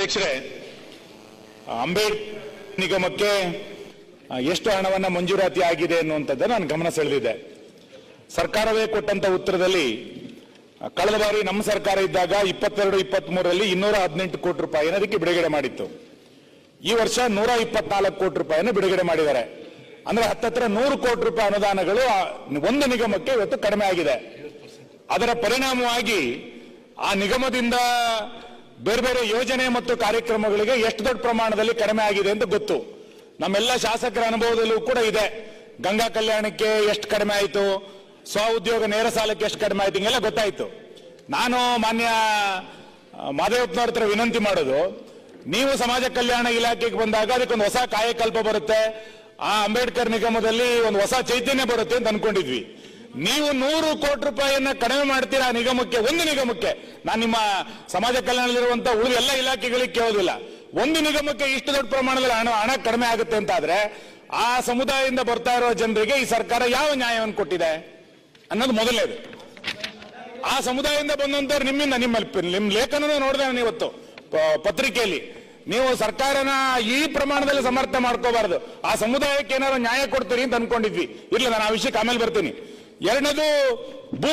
ಅಧ್ಯಕ್ಷರೇ, ಅಂಬೇಡ್ ನಿಗಮಕ್ಕೆ ಎಷ್ಟು ಹಣವನ್ನು ಮಂಜೂರಾತಿ ಆಗಿದೆ ಅನ್ನುವಂಥದ್ದು ನಾನು ಗಮನ ಸೆಳೆದಿದೆ ಸರ್ಕಾರವೇ ಕೊಟ್ಟಂತ ಉತ್ತರದಲ್ಲಿ ಕಳೆದ ಬಾರಿ ನಮ್ಮ ಸರ್ಕಾರ ಇದ್ದಾಗ ಇಪ್ಪತ್ತೆರಡು ಇಪ್ಪತ್ತ್ ಮೂರರಲ್ಲಿ ಇನ್ನೂರ ಹದಿನೆಂಟು ಕೋಟಿ ರೂಪಾಯಿನ ಅದಕ್ಕೆ ಬಿಡುಗಡೆ ಮಾಡಿತ್ತು. ಈ ವರ್ಷ ನೂರ ಇಪ್ಪತ್ನಾಲ್ಕು ಕೋಟಿ ರೂಪಾಯಿನ ಬಿಡುಗಡೆ ಮಾಡಿದ್ದಾರೆ. ಅಂದ್ರೆ ಹತ್ತತ್ರ ನೂರು ಕೋಟಿ ರೂಪಾಯಿ ಅನುದಾನಗಳು ಒಂದು ನಿಗಮಕ್ಕೆ ಇವತ್ತು ಕಡಿಮೆ ಆಗಿದೆ. ಅದರ ಪರಿಣಾಮವಾಗಿ ಆ ನಿಗಮದಿಂದ ಬೇರೆ ಬೇರೆ ಯೋಜನೆ ಮತ್ತು ಕಾರ್ಯಕ್ರಮಗಳಿಗೆ ಎಷ್ಟು ದೊಡ್ಡ ಪ್ರಮಾಣದಲ್ಲಿ ಕಡಿಮೆ ಆಗಿದೆ ಅಂತ ಗೊತ್ತು. ನಮ್ಮೆಲ್ಲ ಶಾಸಕರ ಅನುಭವದಲ್ಲೂ ಕೂಡ ಇದೆ. ಗಂಗಾ ಕಲ್ಯಾಣಕ್ಕೆ ಎಷ್ಟು ಕಡಿಮೆ ಆಯಿತು? ಸ್ವ ಉದ್ಯೋಗ ನೇರ ಸಾಲಕ್ಕೆ ಎಷ್ಟು ಕಡಿಮೆ ಆಯ್ತು? ಹಿಂಗೆಲ್ಲ ಗೊತ್ತಾಯ್ತು. ನಾನು ಮಾನ್ಯ ಮಾದೇವಪ್ಪನವ್ರ ಹತ್ರ ವಿನಂತಿ ಮಾಡೋದು, ನೀವು ಸಮಾಜ ಕಲ್ಯಾಣ ಇಲಾಖೆಗೆ ಬಂದಾಗ ಅದಕ್ಕೊಂದು ಹೊಸ ಕಾಯಕಲ್ಪ ಬರುತ್ತೆ. ಆ ಅಂಬೇಡ್ಕರ್ ನಿಗಮದಲ್ಲಿ ಒಂದು ಹೊಸ ಚೈತನ್ಯ ಬರುತ್ತೆ ಅಂತ ಅನ್ಕೊಂಡಿದ್ವಿ. ನೀವು ನೂರು ಕೋಟಿ ರೂಪಾಯಿಯನ್ನ ಕಡಿಮೆ ಮಾಡ್ತೀರಾ ನಿಗಮಕ್ಕೆ, ಒಂದು ನಿಗಮಕ್ಕೆ? ನಾನು ನಿಮ್ಮ ಸಮಾಜ ಕಲ್ಯಾಣದಲ್ಲಿರುವಂತ ಉಳಿದ ಎಲ್ಲ ಇಲಾಖೆಗಳಿಗೆ ಕೇಳೋದಿಲ್ಲ. ಒಂದು ನಿಗಮಕ್ಕೆ ಇಷ್ಟು ದೊಡ್ಡ ಪ್ರಮಾಣದಲ್ಲಿ ಹಣ ಹಣ ಕಡಿಮೆ ಆಗುತ್ತೆ ಅಂತ ಆದ್ರೆ ಆ ಸಮುದಾಯದಿಂದ ಬರ್ತಾ ಇರೋ ಜನರಿಗೆ ಈ ಸರ್ಕಾರ ಯಾವ ನ್ಯಾಯವನ್ನು ಕೊಟ್ಟಿದೆ? ಅನ್ನೋದು ಮೊದಲನೇದು. ಆ ಸಮುದಾಯದಿಂದ ಬಂದಂತವ್ರು ನಿಮ್ಮಿಂದ ನಿಮ್ಮ ನಿಮ್ಮ ಲೇಖನ ನೋಡಿದೆ ನಾನು ಇವತ್ತು ಪತ್ರಿಕೆಯಲ್ಲಿ. ನೀವು ಸರ್ಕಾರನ ಈ ಪ್ರಮಾಣದಲ್ಲಿ ಸಮರ್ಥ ಮಾಡ್ಕೋಬಾರದು. ಆ ಸಮುದಾಯಕ್ಕೆ ಏನಾದ್ರು ನ್ಯಾಯ ಕೊಡ್ತೀರಿ ಅಂತ ಅನ್ಕೊಂಡಿದ್ವಿ. ಇಲ್ಲ ನಾನು ಆ ವಿಷಯಕ್ಕೆ ಆಮೇಲೆ ಬರ್ತೀನಿ. ಎರಡನೇದು ಭೂ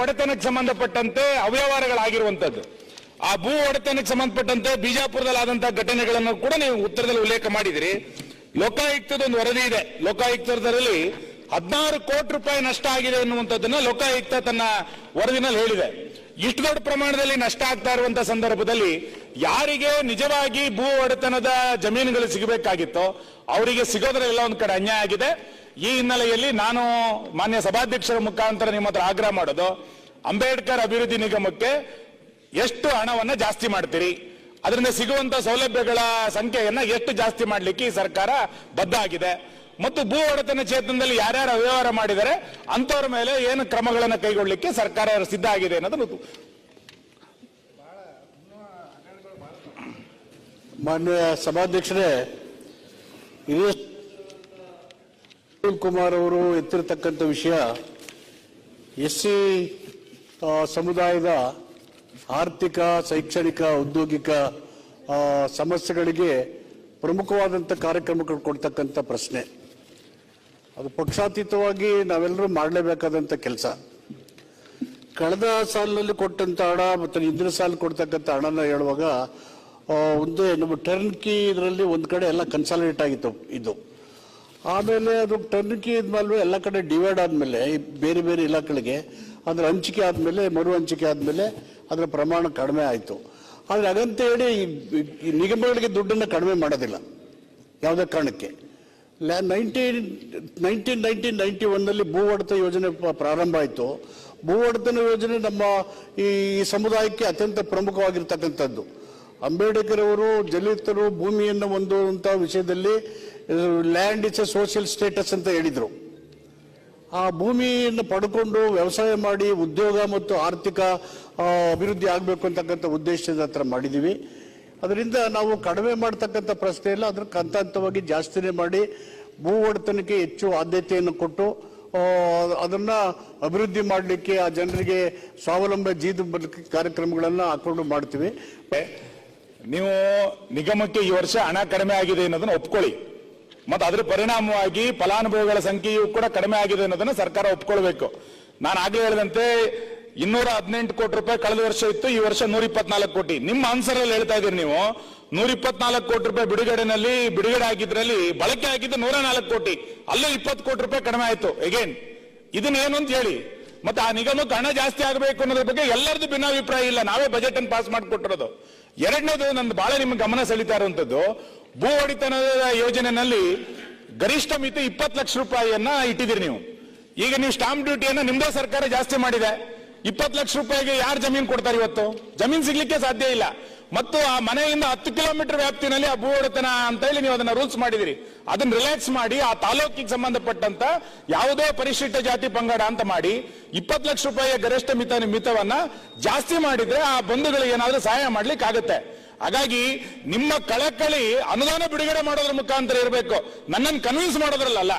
ಒಡೆತನಕ್ಕೆ ಸಂಬಂಧಪಟ್ಟಂತೆ ಅವ್ಯವಹಾರಗಳಾಗಿರುವಂತದ್ದು ಆ ಭೂ ಒಡೆತನಕ್ಕೆ ಸಂಬಂಧಪಟ್ಟಂತೆ ಬಿಜಾಪುರದಲ್ಲಿ ಆದಂತಹ ಘಟನೆಗಳನ್ನು ಕೂಡ ನೀವು ಉತ್ತರದಲ್ಲಿ ಉಲ್ಲೇಖ ಮಾಡಿದಿರಿ. ಲೋಕಾಯುಕ್ತದ ಒಂದು ವರದಿ ಇದೆ. ಲೋಕಾಯುಕ್ತದಲ್ಲಿ ಹದಿನಾರು ಕೋಟಿ ರೂಪಾಯಿ ನಷ್ಟ ಆಗಿದೆ ಎನ್ನುವಂಥದ್ದನ್ನ ಲೋಕಾಯುಕ್ತ ತನ್ನ ವರದಿನಲ್ಲಿ ಹೇಳಿದೆ. ಇಷ್ಟು ದೊಡ್ಡ ಪ್ರಮಾಣದಲ್ಲಿ ನಷ್ಟ ಆಗ್ತಾ ಇರುವಂತಹ ಸಂದರ್ಭದಲ್ಲಿ ಯಾರಿಗೆ ನಿಜವಾಗಿ ಭೂ ಒಡೆತನದ ಜಮೀನುಗಳು ಸಿಗಬೇಕಾಗಿತ್ತೋ, ಅವರಿಗೆ ಸಿಗೋದ್ರೆಲ್ಲ ಒಂದು ಕಡೆ ಅನ್ಯಾಯ ಆಗಿದೆ. ಈ ಹಿನ್ನೆಲೆಯಲ್ಲಿ ನಾನು ಮಾನ್ಯ ಸಭಾಧ್ಯಕ್ಷರ ಮುಖಾಂತರ ನಿಮ್ಮ ಹತ್ರ ಆಗ್ರಹ ಮಾಡೋದು, ಅಂಬೇಡ್ಕರ್ ಅಭಿವೃದ್ಧಿ ನಿಗಮಕ್ಕೆ ಎಷ್ಟು ಹಣವನ್ನ ಜಾಸ್ತಿ ಮಾಡ್ತೀರಿ? ಅದರಿಂದ ಸಿಗುವಂತ ಸೌಲಭ್ಯಗಳ ಸಂಖ್ಯೆಯನ್ನ ಎಷ್ಟು ಜಾಸ್ತಿ ಮಾಡ್ಲಿಕ್ಕೆ ಈ ಸರ್ಕಾರ ಬದ್ಧ ಆಗಿದೆ. ಮತ್ತು ಭೂ ಒಡೆತನ ಕ್ಷೇತ್ರದಲ್ಲಿ ಯಾರ್ಯಾರು ಅವ್ಯವಹಾರ ಮಾಡಿದರೆ ಅಂತವ್ರ ಮೇಲೆ ಏನು ಕ್ರಮಗಳನ್ನು ಕೈಗೊಳ್ಳಲಿಕ್ಕೆ ಸರ್ಕಾರ ಸಿದ್ಧ ಆಗಿದೆ ಅನ್ನೋದು ಮಾನ್ಯ ಸಭಾಧ್ಯಕ್ಷರೇ ಸುನೀಲ್ ಕುಮಾರ್ ಅವರು ಎತ್ತಿರತಕ್ಕಂಥ ವಿಷಯ, ಎಸ್ ಸಿ ಸಮುದಾಯದ ಆರ್ಥಿಕ, ಶೈಕ್ಷಣಿಕ, ಔದ್ಯೋಗಿಕ ಸಮಸ್ಯೆಗಳಿಗೆ ಪ್ರಮುಖವಾದಂಥ ಕಾರ್ಯಕ್ರಮಗಳು ಕೊಡ್ತಕ್ಕಂಥ ಪ್ರಶ್ನೆ. ಅದು ಪಕ್ಷಾತೀತವಾಗಿ ನಾವೆಲ್ಲರೂ ಮಾಡಲೇಬೇಕಾದಂಥ ಕೆಲಸ. ಕಳೆದ ಸಾಲಿನಲ್ಲಿ ಕೊಟ್ಟಂಥ ಹಣ ಮತ್ತು ಹಿಂದಿನ ಸಾಲ ಕೊಡ್ತಕ್ಕಂಥ ಹಣನ ಹೇಳುವಾಗ ಒಂದು ನಮ್ಮ ಟರ್ನ್ ಕಿ ಇದರಲ್ಲಿ ಒಂದು ಕಡೆ ಎಲ್ಲ ಕನ್ಸಾಲಿಡೇಟ್ ಆಗಿತ್ತು, ಇದು. ಆಮೇಲೆ ಅದು ಟರ್ನಿಕಿ ಇದ್ಮೇಲೆ ಎಲ್ಲ ಕಡೆ ಡಿವೈಡ್ ಆದಮೇಲೆ ಬೇರೆ ಬೇರೆ ಇಲಾಖೆಗಳಿಗೆ, ಅದರ ಹಂಚಿಕೆ ಆದಮೇಲೆ, ಮರು ಹಂಚಿಕೆ ಆದಮೇಲೆ ಅದರ ಪ್ರಮಾಣ ಕಡಿಮೆ ಆಯಿತು. ಆದರೆ ಹಾಗಂತ ಹೇಳಿ ಈ- ನಿಗಮಗಳಿಗೆ ದುಡ್ಡನ್ನು ಕಡಿಮೆ ಮಾಡೋದಿಲ್ಲ, ಯಾವುದೇ ಕಾರಣಕ್ಕೆ. ನೈನ್ಟೀನ್ ನೈನ್ಟೀನ್ ನೈನ್ಟೀನ್ ನೈನ್ಟಿ ಒನ್ನಲ್ಲಿ ಭೂ ಒಡೆತ ಯೋಜನೆ ಪ್ರಾರಂಭ ಆಯಿತು. ಭೂ ಒಡೆತನ ಯೋಜನೆ ನಮ್ಮ ಈ ಸಮುದಾಯಕ್ಕೆ ಅತ್ಯಂತ ಪ್ರಮುಖವಾಗಿರ್ತಕ್ಕಂಥದ್ದು. ಅಂಬೇಡ್ಕರ್ ಅವರು ದಲಿತರು ಭೂಮಿಯನ್ನು ಹೊಂದುವಂಥ ವಿಷಯದಲ್ಲಿ land is a social status ಅಂತ ಹೇಳಿದರು. ಆ ಭೂಮಿಯನ್ನು ಪಡ್ಕೊಂಡು ವ್ಯವಸಾಯ ಮಾಡಿ ಉದ್ಯೋಗ ಮತ್ತು ಆರ್ಥಿಕ ಅಭಿವೃದ್ಧಿ ಆಗಬೇಕು ಅಂತಕ್ಕಂಥ ಉದ್ದೇಶದ ಹತ್ರ ಮಾಡಿದ್ದೀವಿ ಅದರಿಂದ ನಾವು ಕಡಿಮೆ ಮಾಡ್ತಕ್ಕಂಥ ಪ್ರಶ್ನೆ ಇಲ್ಲ ಅದ್ರ ಹಂತ ಹಂತವಾಗಿ ಜಾಸ್ತಿನೇ ಮಾಡಿ ಭೂ ಒಡೆತನಕ್ಕೆ ಹೆಚ್ಚು ಆದ್ಯತೆಯನ್ನು ಕೊಟ್ಟು ಅದನ್ನು ಅಭಿವೃದ್ಧಿ ಮಾಡಲಿಕ್ಕೆ ಆ ಜನರಿಗೆ ಸ್ವಾವಲಂಬ ಜೀದ ಕಾರ್ಯಕ್ರಮಗಳನ್ನು ಹಾಕೊಂಡು ಮಾಡ್ತೀವಿ. ನೀವು ನಿಗಮಕ್ಕೆ ಈ ವರ್ಷ ಹಣ ಕಡಿಮೆ ಆಗಿದೆ ಅನ್ನೋದನ್ನ ಒಪ್ಕೊಳ್ಳಿ. ಮತ್ತು ಅದರ ಪರಿಣಾಮವಾಗಿ ಫಲಾನುಭವಿಗಳ ಸಂಖ್ಯೆಯೂ ಕೂಡ ಕಡಿಮೆ ಆಗಿದೆ ಅನ್ನೋದನ್ನ ಸರ್ಕಾರ ಒಪ್ಕೊಳ್ಬೇಕು. ನಾನು ಆಗಲೇ ಹೇಳಿದಂತೆ ಇನ್ನೂರ ಹದಿನೆಂಟು ಕೋಟಿ ರೂಪಾಯಿ ಕಳೆದ ವರ್ಷ ಇತ್ತು, ಈ ವರ್ಷ ನೂರ ಇಪ್ಪತ್ನಾಲ್ಕು ಕೋಟಿ. ನಿಮ್ಮ ಆನ್ಸರ್ ಅಲ್ಲಿ ಹೇಳ್ತಾ ಇದೀರಿ ನೀವು. ನೂರ ಇಪ್ಪತ್ನಾಲ್ಕು ಕೋಟಿ ರೂಪಾಯಿ ಬಿಡುಗಡೆನಲ್ಲಿ, ಬಿಡುಗಡೆ ಆಗಿದ್ರಲ್ಲಿ ಬಳಕೆ ಆಗಿದ್ದು ನೂರ ನಾಲ್ಕು ಕೋಟಿ. ಅಲ್ಲೇ ಇಪ್ಪತ್ತು ಕೋಟಿ ರೂಪಾಯಿ ಕಡಿಮೆ ಆಯಿತು. ಎಗೇನ್ ಇದನ್ನೇನು ಅಂತ ಹೇಳಿ. ಮತ್ತೆ ಆ ನಿಗಮಕ್ಕೆ ಹಣ ಜಾಸ್ತಿ ಆಗಬೇಕು ಅನ್ನೋದ್ರ ಬಗ್ಗೆ ಎಲ್ಲರದ್ದು ಭಿನ್ನಾಭಿಪ್ರಾಯ ಇಲ್ಲ. ನಾವೇ ಬಜೆಟ್ ಅನ್ನು ಪಾಸ್ ಮಾಡಿಕೊಟ್ಟಿರೋದು. ಎರಡನೇದು ನಂದು ಬಹಳ ನಿಮ್ಮ ಗಮನ ಸೆಳೀತಾ ಇರುವಂತದ್ದು, ಭೂ ಒಡೆತನದ ಯೋಜನೆಯಲ್ಲಿ ಗರಿಷ್ಠ ಮಿತಿ ಇಪ್ಪತ್ತು ಲಕ್ಷ ರೂಪಾಯಿಯನ್ನ ಇಟ್ಟಿದ್ದೀರಿ ನೀವು. ಈಗ ನೀವು ಸ್ಟಾಂಪ್ ಡ್ಯೂಟಿಯನ್ನು ನಿಮ್ದೇ ಸರ್ಕಾರ ಜಾಸ್ತಿ ಮಾಡಿದೆ. ಇಪ್ಪತ್ತು ಲಕ್ಷ ರೂಪಾಯಿಗೆ ಯಾರು ಜಮೀನು ಕೊಡ್ತಾರೆ ಇವತ್ತು? ಜಮೀನು ಸಿಗ್ಲಿಕ್ಕೆ ಸಾಧ್ಯ ಇಲ್ಲ. ಮತ್ತು ಆ ಮನೆಯಿಂದ ಹತ್ತು ಕಿಲೋಮೀಟರ್ ವ್ಯಾಪ್ತಿನಲ್ಲಿ ಆ ಭೂ ಒಡೆತನ ಅಂತ ಹೇಳಿ ನೀವು ಅದನ್ನ ರೂಲ್ಸ್ ಮಾಡಿದಿರಿ. ಅದನ್ನ ರಿಲ್ಯಾಕ್ಸ್ ಮಾಡಿ, ಆ ತಾಲೂಕಿಗೆ ಸಂಬಂಧಪಟ್ಟಂತ ಯಾವುದೇ ಪರಿಶಿಷ್ಟ ಜಾತಿ ಪಂಗಡ ಅಂತ ಮಾಡಿ, ಇಪ್ಪತ್ತು ಲಕ್ಷ ರೂಪಾಯಿಯ ಗರಿಷ್ಠ ಮಿತ ಮಿತವನ್ನ ಜಾಸ್ತಿ ಮಾಡಿದ್ರೆ ಆ ಬಂಧುಗಳಿಗೆ ಏನಾದ್ರೂ ಸಹಾಯ ಮಾಡ್ಲಿಕ್ಕೆ ಆಗುತ್ತೆ. ಹಾಗಾಗಿ ನಿಮ್ಮ ಕಳಕಳಿ ಅನುದಾನ ಬಿಡುಗಡೆ ಮಾಡೋದ್ರ ಮುಖಾಂತರ ಇರಬೇಕು. ನನ್ನನ್ನು ಕನ್ವಿನ್ಸ್ ಮಾಡೋದ್ರಲ್ಲ